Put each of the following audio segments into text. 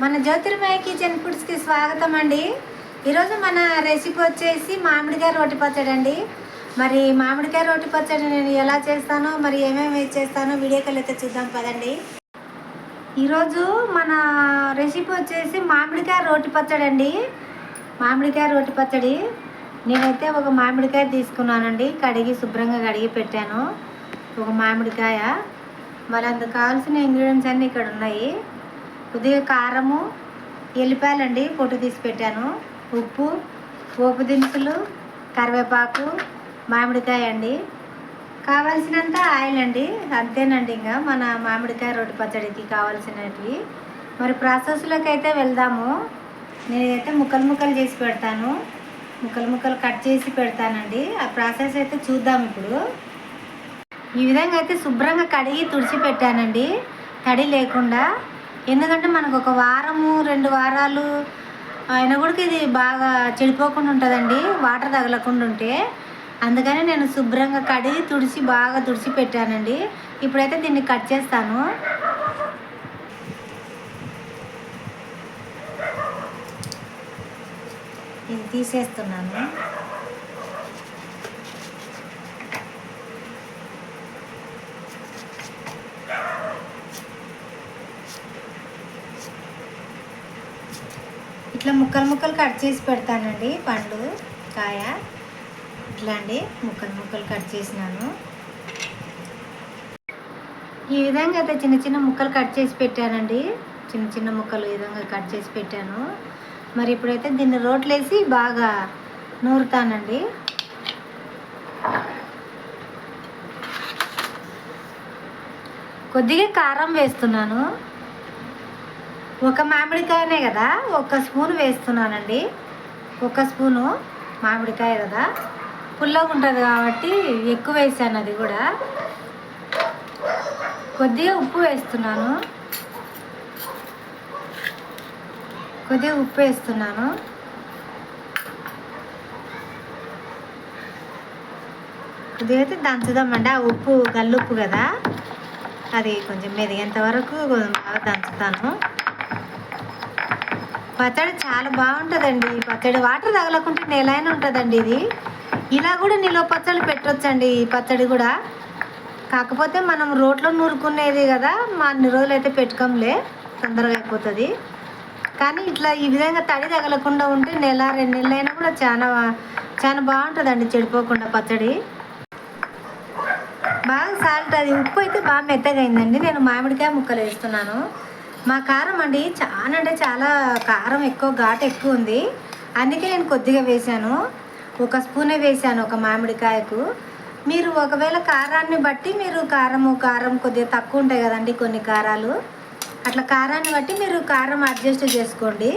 మన జ్యోతిర్మయ కిచెన్ ఫుడ్స్కి స్వాగతం అండి ఈరోజు మన రెసిపీ వచ్చేసి మామిడికాయ రోటి పచ్చడి అండి మరి మామిడికాయ రోటి పచ్చడి నేను ఎలా చేస్తానో మరి ఏమేమి చేస్తానో వీడియోకి అయితే చూద్దాం పదండి. ఈరోజు మన రెసిపీ వచ్చేసి మామిడికాయ రోటి పచ్చడి అండి మామిడికాయ రోటి పచ్చడి. నేనైతే ఒక మామిడికాయ తీసుకున్నానండి. కడిగి శుభ్రంగా కడిగి పెట్టాను. ఒక మామిడికాయ. మరి అందుకు కావాల్సిన ఇంగ్రీడియంట్స్ అన్నీ ఇక్కడ ఉన్నాయి కొద్దిగా కారము ఎల్లిపాయలండి పొట్టు తీసి పెట్టాను. ఉప్పు పోపు దినుసులు కరివేపాకు మామిడికాయ అండి కావాల్సినంత ఆయిల్ అండి అంతేనండి ఇంకా మన మామిడికాయ రొట్టె పచ్చడికి కావాల్సినవి మరి ప్రాసెస్లోకి అయితే వెళ్దాము. నేనైతే ముక్కలు ముక్కలు చేసి పెడతాను. ముక్కలు ముక్కలు కట్ చేసి పెడతానండి. ఆ ప్రాసెస్ అయితే చూద్దాం ఇప్పుడు. ఈ విధంగా అయితే శుభ్రంగా కడిగి తుడిచి పెట్టానండి. తడి లేకుండా ఎందుకంటే మనకు ఒక వారము రెండు వారాలు అయినా కూడా ఇది బాగా చెడిపోకుండా ఉంటుందండి. వాటర్ తగలకుండా ఉంటే. అందుకని నేను శుభ్రంగా కడిగి తుడిచి బాగా తుడిచి పెట్టానండి. ఇప్పుడైతే దీన్ని కట్ చేస్తాను. ఇది తీసేస్తున్నాను ఇట్లా ముక్కలు ముక్కలు కట్ చేసి పెడతానండి పండు కాయ. ఇట్లా అండి ముక్కలు ముక్కలు కట్ చేసినాను. ఈ విధంగా అయితే చిన్న చిన్న ముక్కలు కట్ చేసి పెట్టానండి. చిన్న చిన్న ముక్కలు ఈ విధంగా కట్ చేసి పెట్టాను. మరి ఇప్పుడైతే దీన్ని రోట్లేసి బాగా నూరుతానండి. కొద్దిగా కారం వేస్తున్నాను. ఒక మామిడికాయనే కదా ఒక స్పూన్ వేస్తున్నానండి. ఒక స్పూను మామిడికాయ కదా. పుల్లగా ఉంటుంది కాబట్టి ఎక్కువ వేసాను అది కూడా. కొద్దిగా ఉప్పు వేస్తున్నాను. కొద్దిగా ఉప్పు వేస్తున్నాను. కొద్దిగా అయితే దంచుదామండి. ఆ ఉప్పు గల్లుప్పు కదా. అది కొంచెం మెదిగేంత వరకు బాగా దంచుతాను. పచ్చడి చాలా బాగుంటుందండి. ఈ పచ్చడి వాటర్ తగలకుంటే నెలైనా ఉంటుందండి ఇది. ఇలా కూడా నిలువ పచ్చడి పెట్టొచ్చండి ఈ పచ్చడి కూడా. కాకపోతే మనం రోట్లో నూరుకునేది కదా మా అన్ని రోజులు అయితే పెట్టుకోంలే తొందరగా అయిపోతుంది. కానీ ఇట్లా ఈ విధంగా తడి తగలకుండా ఉంటే నెల రెండు నెలలైనా కూడా చాలా చాలా బాగుంటుందండి చెడిపోకుండా పచ్చడి. బాగా సాల్ట్ అది ఉప్పు అయితే బాగా మెత్తగా అయిందండి. నేను మామిడికాయ ముక్కలు వేస్తున్నాను. మా కారం అండి చాలా అంటే చాలా కారం ఎక్కువ ఘాటు ఎక్కువ ఉంది. అందుకే నేను కొద్దిగా వేశాను. ఒక స్పూనే వేశాను ఒక మామిడికాయకు. మీరు ఒకవేళ కారాన్ని బట్టి మీరు కారము కారం కొద్దిగా తక్కువ ఉంటాయి కదండి కొన్ని కారాలు. అట్లా కారాన్ని బట్టి మీరు కారం అడ్జస్ట్ చేసుకోండి.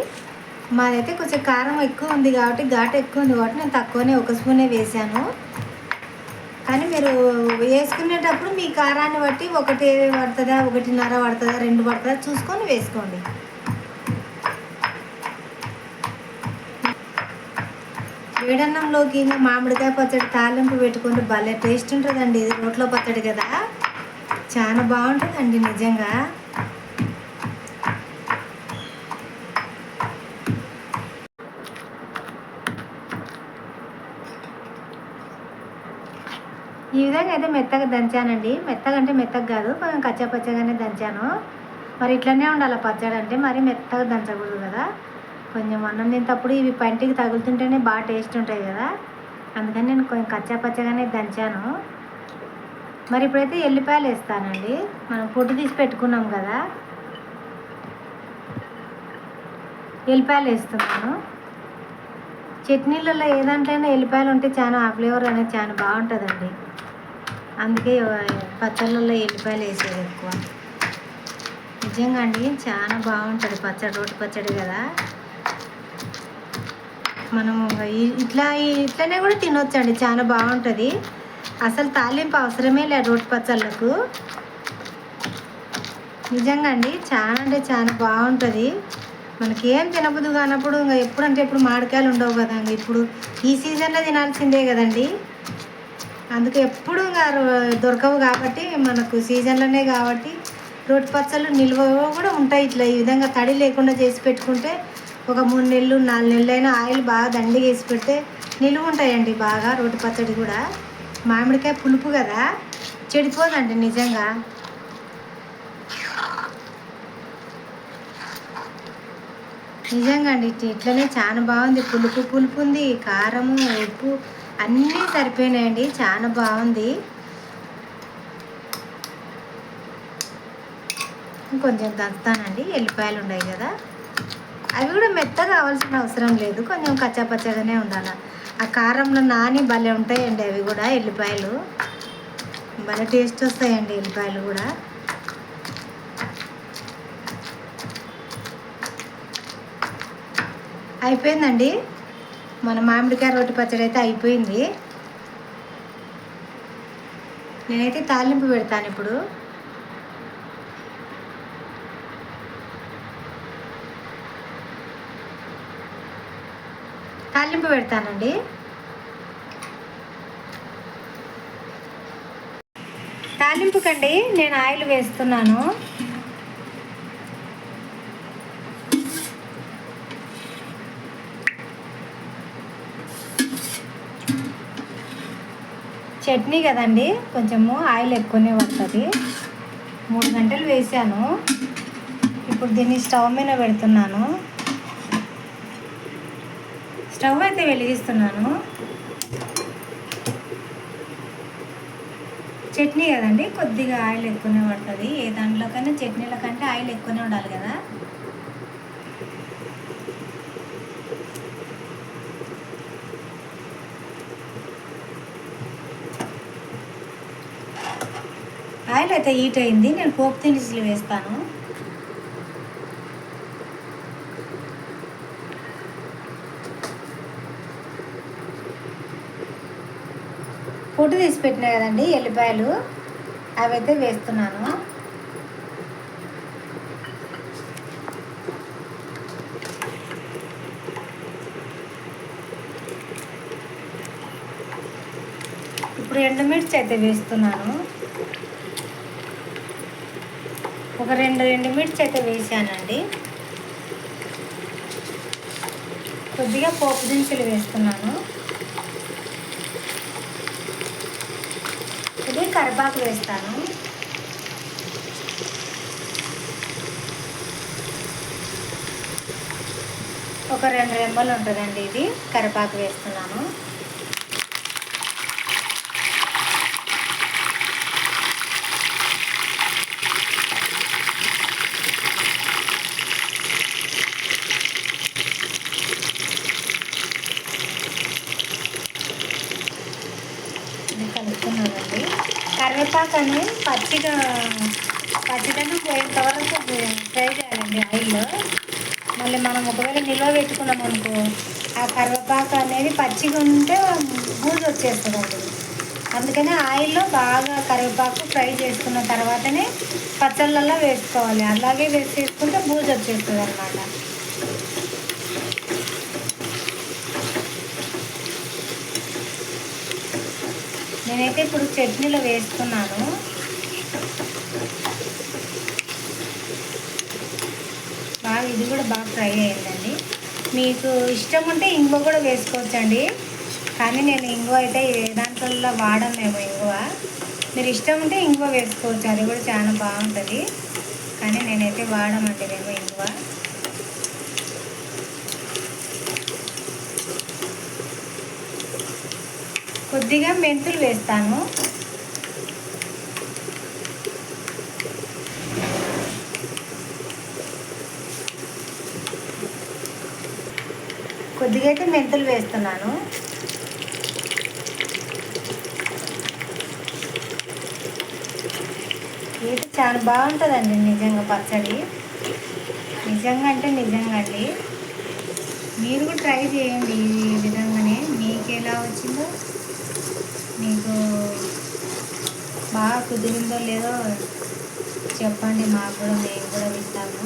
మాదైతే కొంచెం కారం ఎక్కువ ఉంది కాబట్టి ఘాటు ఎక్కువ ఉంది కాబట్టి నేను తక్కువనే ఒక స్పూనే వేశాను. కానీ మీరు వేసుకునేటప్పుడు మీ కారాన్ని బట్టి ఒకటి పడుతుందా ఒకటిన్నర పడుతుందా రెండు పడుతుందా చూసుకొని వేసుకోండి. వేడన్నంలోకి ఇంకా మామిడికాయ పచ్చడి తాలింపు పెట్టుకుంటే భలే టేస్ట్ ఉంటుందండి. ఇది రోట్లో పచ్చడి కదా. చాలా బాగుంటుందండి నిజంగా. ఈ విధంగా అయితే మెత్తగా దంచానండి. మెత్తగా అంటే మెత్తగా కాదు కొంచెం కచ్చా పచ్చగానే దంచాను. మరి ఇట్లనే ఉండాలి పచ్చడి అంటే మరి మెత్తగా దంచకూడదు కదా. కొంచెం అన్నం తినేటప్పుడు ఇవి పంటికి తగులుతుంటేనే బాగా టేస్ట్ ఉంటాయి కదా. అందుకని నేను కొంచెం కచ్చా పచ్చగానే దంచాను. మరి ఇప్పుడైతే ఎల్లిపాయలు వేస్తానండి. మనం పొట్టు తీసి పెట్టుకున్నాం కదా. ఎల్లిపాయలు వేస్తున్నాను. చట్నీలలో ఏ దాంట్లోనే ఎల్లిపాయలు ఉంటే చాలా ఆ ఫ్లేవర్ అనేది చాలా బాగుంటుందండి. అందుకే పచ్చళ్ళల్లో ఎల్లిపాయలు వేసేది ఎక్కువ. నిజంగా అండి చాలా బాగుంటుంది పచ్చడి రోటి పచ్చడి కదా. మనము ఇట్లా ఇట్లనే కూడా తినొచ్చండి చాలా బాగుంటుంది. అసలు తాలింపు అవసరమే లేదు రోటి పచ్చళ్ళకు. నిజంగా అండి చాలా అంటే చాలా బాగుంటుంది. మనకి ఏం తినబుద్దు కానప్పుడు ఇంకా ఎప్పుడంటే ఎప్పుడు మామిడికాయలు ఉండవు కదా ఇప్పుడు ఈ సీజన్లో తినాల్సిందే కదండి. అందుకే ఎప్పుడు దొరకవు కాబట్టి మనకు సీజన్లోనే కాబట్టి రోటి పచ్చళ్ళు నిల్వ కూడా ఉంటాయి ఇట్లా ఈ విధంగా తడి లేకుండా చేసి పెట్టుకుంటే ఒక మూడు నెలలు నాలుగు నెలలైనా ఆయిల్ బాగా దండిగా వేసి పెడితే నిలువ ఉంటాయండి బాగా రోటి పచ్చడి కూడా. మామిడికాయ పులుపు కదా? చెడిపోదండి నిజంగా. నిజంగా అండి ఇట్లనే చాలా బాగుంది. పులుపు పులుపు ఉంది కారము ఉప్పు అన్నీ సరిపోయినాయండి. చాలా బాగుంది. కొంచెం దంచుతానండి. ఎల్లిపాయలు ఉన్నాయి కదా. అవి కూడా మెత్తగా కావాల్సిన అవసరం లేదు. కొంచెం కచ్చాపచ్చగానే ఉండాలి. ఆ కారంలో నాని భలే ఉంటాయండి అవి కూడా ఎల్లిపాయలు. భలే టేస్ట్ వస్తాయండి ఎల్లిపాయలు కూడా. అయిపోయిందండి? మన మామిడికాయ రోటి పచ్చడి అయితే అయిపోయింది. నేనైతే తాలింపు పెడతాను ఇప్పుడు. తాలింపు పెడతానండి. తాలింపుకండి నేను ఆయిల్ వేస్తున్నాను. చట్నీ కదండి కొంచెము ఆయిల్ ఎక్కువనే పడుతుంది. మూడు గంటలు వేసాను. ఇప్పుడు దీన్ని స్టవ్ మీద పెడుతున్నాను. స్టవ్ అయితే వెలిగిస్తున్నాను. చట్నీ కదండి కొద్దిగా ఆయిల్ ఎక్కువనే పడుతుంది. ఏ దాంట్లోకైనా చట్నీల కంటే ఆయిల్ ఎక్కువనే ఉండాలి కదా. ఆయిల్ అయితే హీట్ అయింది నేను పోపు దినుసులు వేస్తాను. పొట్టు తీసి పెట్టినా కదండి ఎల్లిపాయలు అవి అయితే వేస్తున్నాను. ఇప్పుడు ఎండుమిర్చి అయితే వేస్తున్నాను. ఒక రెండు ఎండుమిర్చి అయితే వేసానండి. కొద్దిగా పోపు దినుసులు వేస్తున్నాను. ఇది కరివేపాకు వేస్తాను. ఒక రెండు రెమ్మలు ఉంటుందండి ఇది. కరివేపాకు వేస్తున్నాను ఇది కలుపుతున్నానండి కరివేపాకు అని పచ్చిగా పచ్చిదనం పోయేంత ఫ్రై చేయాలండి ఆయిల్లో. మళ్ళీ మనం ఒకవేళ నిల్వ పెట్టుకున్నాం అనుకో ఆ కరివేపాకు అనేది పచ్చిగా ఉంటే బూజు వచ్చేస్తుందండి. అందుకని ఆయిల్లో బాగా కరివేపాకు ఫ్రై చేసుకున్న తర్వాతనే పచ్చళ్ళల్లో వేసుకోవాలి. అలాగే వేసేసుకుంటే బూజు వచ్చేస్తుంది అనమాట నేనైతే ఇప్పుడు చట్నీలో వేస్తున్నాను. బాగా ఇది కూడా బాగా ఫ్రై అయ్యిందండి మీకు ఇష్టం ఉంటే ఇంగువ కూడా వేసుకోవచ్చండి. కానీ నేను ఇంగువ అయితే ఏ దాంట్లో వాడను మేము ఇంగువ. మీరు ఇష్టం ఉంటే ఇంగువ వేసుకోవచ్చు. అది కూడా చాలా బాగుంటుంది. కానీ నేనైతే వాడమండి మేము ఇంగువ. కొద్దిగా మెంతులు వేస్తాను. కొద్దిగా అయితే మెంతులు వేస్తున్నాను. ఇది చాలా బాగుంటుందండి నిజంగా పచ్చడి. నిజంగా అంటే నిజంగా అండి మీరు కూడా ట్రై చేయండి ఈ విధంగానే. మీకు ఎలా వచ్చిందో మీకు బాగా కుదిరిందో లేదో చెప్పండి మాకు కూడా మేము కూడా వింటాము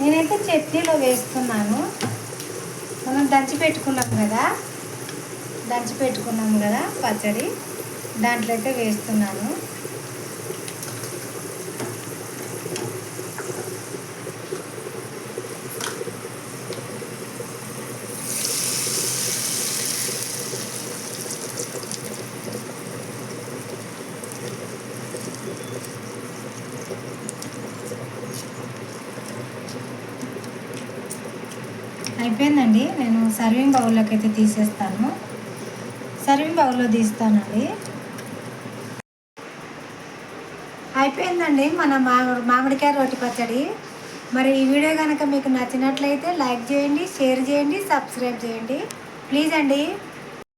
నేనైతే చట్నీలో వేస్తున్నాను. మనం దంచి పెట్టుకున్నాం కదా దంచి పెట్టుకున్నాం కదా పచ్చడి దాంట్లో అయితే వేస్తున్నాను. అయిపోయిందండి. నేను సర్వింగ్ బౌల్లోకి అయితే తీసేస్తాను. సర్వింగ్ బౌల్లో తీస్తానండి. అయిపోయిందండి మన మామిడి మామిడికాయ రోటి పచ్చడి. మరి ఈ వీడియో కనుక మీకు నచ్చినట్లయితే లైక్ చేయండి షేర్ చేయండి సబ్స్క్రైబ్ చేయండి. ప్లీజ్ అండి.